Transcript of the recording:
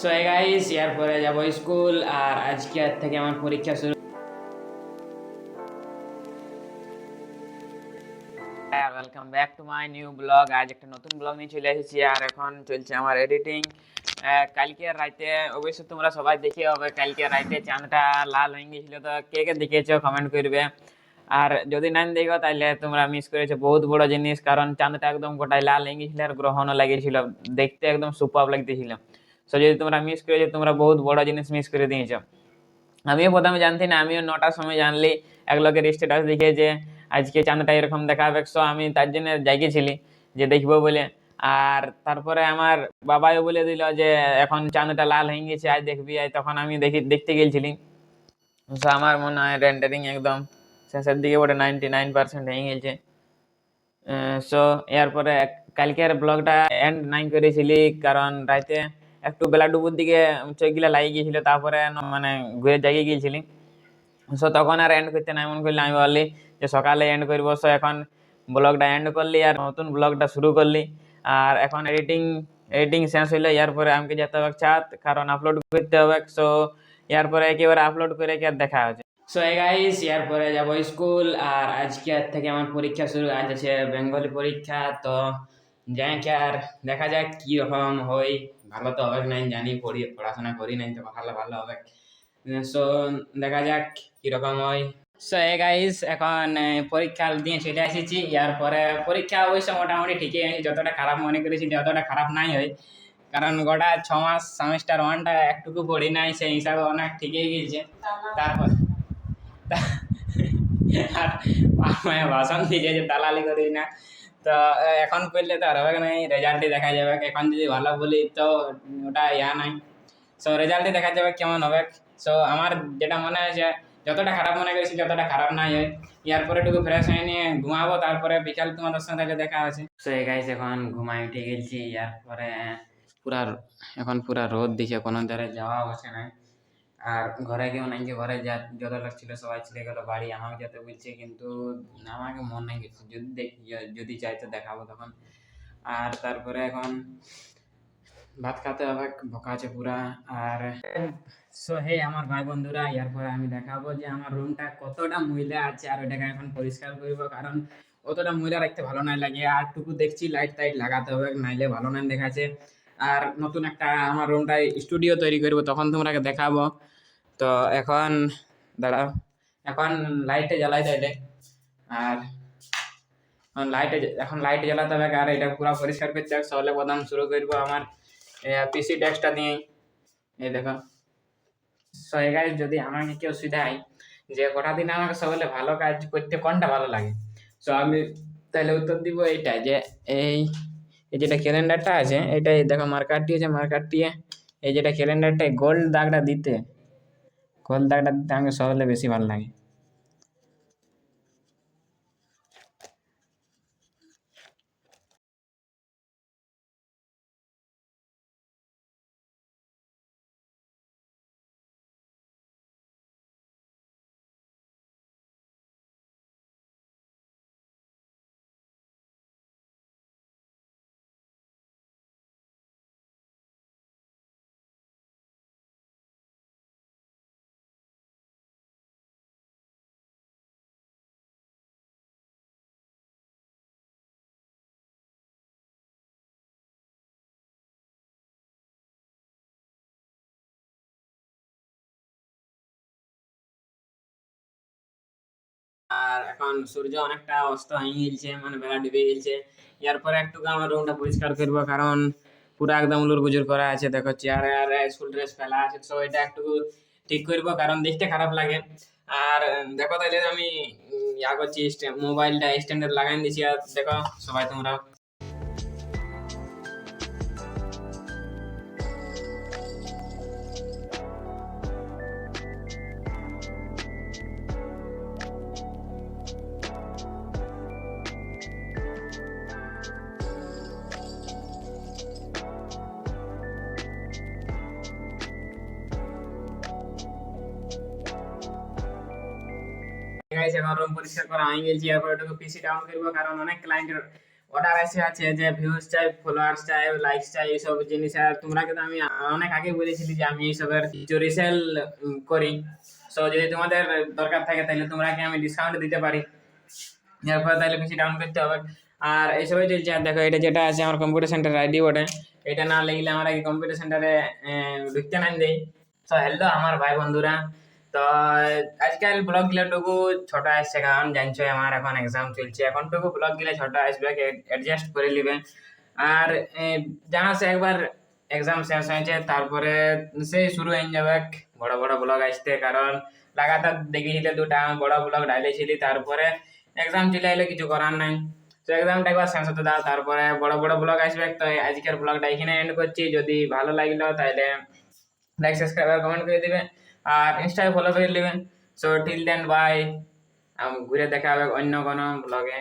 So এই guys এরপরে যাব স্কুল আর আজকে থেকে আমার পরীক্ষা শুরু। Welcome back to my new blog আজ একটা নতুন ব্লগ নিয়ে চলে এসেছি আর এখন চলছে আমার এডিটিং কালকে রাইতে, অবশ্যই তোমরা সবাই দেখে হবে, কালকে রাইতে চাঁদটা লাল হয়ে গেছিল তো কে কে দেখেছ কমেন্ট করবে। আর যদি না দেখো, তাহলে তোমরা মিস করেছ বহুত বড় জিনিস, কারণ চাঁদটা একদম গোটাই লাল হয়ে গেছিল আর গ্রহণও লাগিয়েছিল। দেখতে একদম সুপার লাগতেছিল। সো যদি তোমরা মিস করেছ, তোমরা বহুত বড় জিনিস মিস করে দিয়েছ। আমিও প্রথমে জানতি না, আমিও নটার সময় জানলি, এক লোকের স্ট্যাটাস দেখে যে, আজকে চাঁদটা এরকম দেখাবে সো আমি তার জন্য জাগিয়েছিলি, যে দেখব বলে। আর তারপরে আমার বাবাও বলে দিল যে, এখন চাঁদটা লাল হয়ে গেছে আজ দেখবি। আজ তখন আমি দেখি, দেখতে গেছিলি। সো আমার মনে হয় রেন্ডারিং একদম শেষের দিকে ওটা নাইনটি নাইন পার্সেন্ট হয়ে গেছে। সো এরপরে কালকের ব্লগটা এন্ড নাই করেছিলি, কারণ রাতে একটু বেলা ডুবুর দিকে চোখগুলা লাগিয়ে গিয়েছিল, তারপরে মানে ঘুরে জাগিয়ে গিয়েছিলি। সো তখন আর এন্ড করতে নাই, মনে করলি আমি বললি যে সকালে এন্ড করব। সো এখন ব্লগটা এন্ড করলি আর নতুন ব্লগটা শুরু করলি। আর এখন এডিটিং এডিটিং শেষ হইলে এরপরে আমাকে যেতে হবে ছাদ কারণ আপলোড করতে হবে। সো এরপরে একেবারে আপলোড করে কি আর দেখা হচ্ছে? সো এ গাইস এরপরে যাব স্কুল আর আজকে থেকে আমার পরীক্ষা শুরু, আজ আছে বেঙ্গলি পরীক্ষা। তো যাই কি আর দেখা যাক কি রকম হয়। ভালো তো হবে নাই জানি পড়ি পড়াশোনা করি নাই তো ভালো ভালো হবে। সো দেখা যাক কীরকম হয়। সো এই গাইস এখন আহ, পরীক্ষা দিয়ে চলে এসেছি। ইয়ার পরে পরীক্ষা অবশ্য মোটামুটি ঠিকই আছে যতটা খারাপ মনে করেছি যতটা খারাপ নাই হয়। কারণ গোটা ছ মাস সেমিস্টার ওয়ানটা একটুকু পড়ি নাই সেই হিসাবে অনেক ঠিকই গিয়েছে। তারপর আর ভাষণ দিয়ে যে দালালি করি না। তো, এখন পড়লে তো আর হবে না রেজাল্টই দেখা যাবে। এখন যদি ভালো বলি, তো ওটা ইয়া নাই। সো রেজাল্টই দেখা যাবে কেমন হবে। সো আমার যেটা মনে হয়েছে যতটা খারাপ মনে করেছি যতটা খারাপ নাই হয়। ইয়ার পরে একটু ফ্রেশ হয়ে নিয়ে ঘুমাবো, তারপরে বিকাল তোমাদের সঙ্গে দেখা আছে সো গাইস এখন ঘুমাই উঠে গেছি। ইয়ার পরে পুরা, এখন পুরা রোদ দিছে, কোনো ধারে যাওয়া হচ্ছে না। আর ঘরে কেউ নাই যে ঘরে যা যত লোক ছিল সবাই ছেড়ে গেলো, বাড়ি আমাকে যেতে বলছে কিন্তু আমাকে মন নাই গেছে যদি দেখি যদি চাই তো দেখাবো তখন। আর তারপরে এখন ভাত খাতে হবে ভোকা আছে পুরা। আর সো হে আমার ভাই বন্ধুরা, এরপরে আমি দেখাবো যে আমার রুমটা কতটা ময়লা আছে আর ওটাকে এখন পরিষ্কার করব। কারণ অতটা ময়লা রাখতে ভালো নাই লাগে। আর টুকু দেখছি লাইট টাইট লাগাতে হবে, নাইলে ভালো নাই দেখাচ্ছে। আর নতুন একটা আমার রুমটায় স্টুডিও তৈরি করব তখন তোমরাকে দেখাবো। তো এখন দাঁড়াও এখন লাইটে জ্বালাই তাইলে আর এখন লাইটে এখন লাইট জ্বালাতে হবে আর এটা পুরো পরিষ্কার করতে হবে। সহলে প্রথম শুরু করব আমার পিসি ডেস্কটা নিয়েই। এই দেখো। সো guys, যদি আমাকে কেউ শিখায় যে কটা দিন আমাকে সবলে ভালো কাজ করতে কোনটা ভালো লাগে? সো আমি তাহলে উত্তর দিব এইটা যে এই এই যেটা ক্যালেন্ডারটা আছে, এটা দেখো মার্কারটি আছে মার্কারটি এই যেটা ক্যালেন্ডারটা গোল্ড দাগটা দিতে। গোল্ড দাগটা দিতে আমাকে সবলে বেশি ভালো লাগে। আর এখন সূর্য অনেকটা অস্ত হয়ে গেছে মানে বেলা ডুবে গেছে এরপরে একটু আমার রুমটা পরিষ্কার করব, কারণ পুরো একদম উলুর গুজুর করা আছে, দেখো চেয়ার আর স্কুল ড্রেস ফেলা আছে, তো এটা একটু ঠিক করব, কারণ দেখতে খারাপ লাগে। আর দেখো তাহলে আমি ইয়া করছি মোবাইলটা স্ট্যান্ডার্ড লাগাই দিছি, আর দেখো সবাই তোমরা গাইছে এখন রুম পরিষ্কার করা হয়ে গেছে এরপর একটু পিসি ডাউন করব, কারণ অনেক ক্লায়েন্টের অর্ডার এসে আছে যে ভিউজ চাই ফলোয়ার্স চাই লাইকস চাই, এইসব জিনিস। আর তোমরা কিন্তু আমি অনেক আগে বলেছিলি যে আমি এইসবের কিছু রিসেল করি। সো যদি তোমাদের দরকার থাকে, তাহলে তোমরাকে আমি ডিসকাউন্ট দিতে পারি। এরপর তাহলে বেশি ডাউন করতে হবে। আর এইসবই চলছে। দেখো, এটা যেটা আছে আমার কম্পিউটার সেন্টার আইডি বটে এটা না লিখলে আমরা কি কম্পিউটার সেন্টারে ঢুকতে না দেই। তো হ্যালো আমার ভাই বন্ধুরা। তো, আজকাল ব্লগ গুলাটুকু ছোট আসছে কারণ জানছো আমার এখন এক্সাম চলছে। এখন টুকু ব্লগগুলা ছোট আসবে অ্যাডজাস্ট করে নিবে আর জানাস একবার এক্সাম শেষ হয়েছে, তারপরে সেই শুরু হয়ে যাবে বড় বড় ব্লগ আসতে। কারণ লাগাতার দেখিছিলে দুটা বড় ব্লগ ডাইলেছিলি তারপরে এক্সাম চলে এলে কিছু করার নাই। তো এক্সামটা একবার শেষ হতে দাও, তারপরে বড় বড় ব্লগ আসবে তো আজকের ব্লগটা এখানে এন্ড করছি। যদি ভালো লাগল তাহলে লাইক সাবস্ক্রাইব আর কমেন্ট করে দিবে। আর ইনস্টায় ফলো করে নেবেন। সো টিল দেন বাই ঘুরে দেখা হবে অন্য কোনো ব্লগে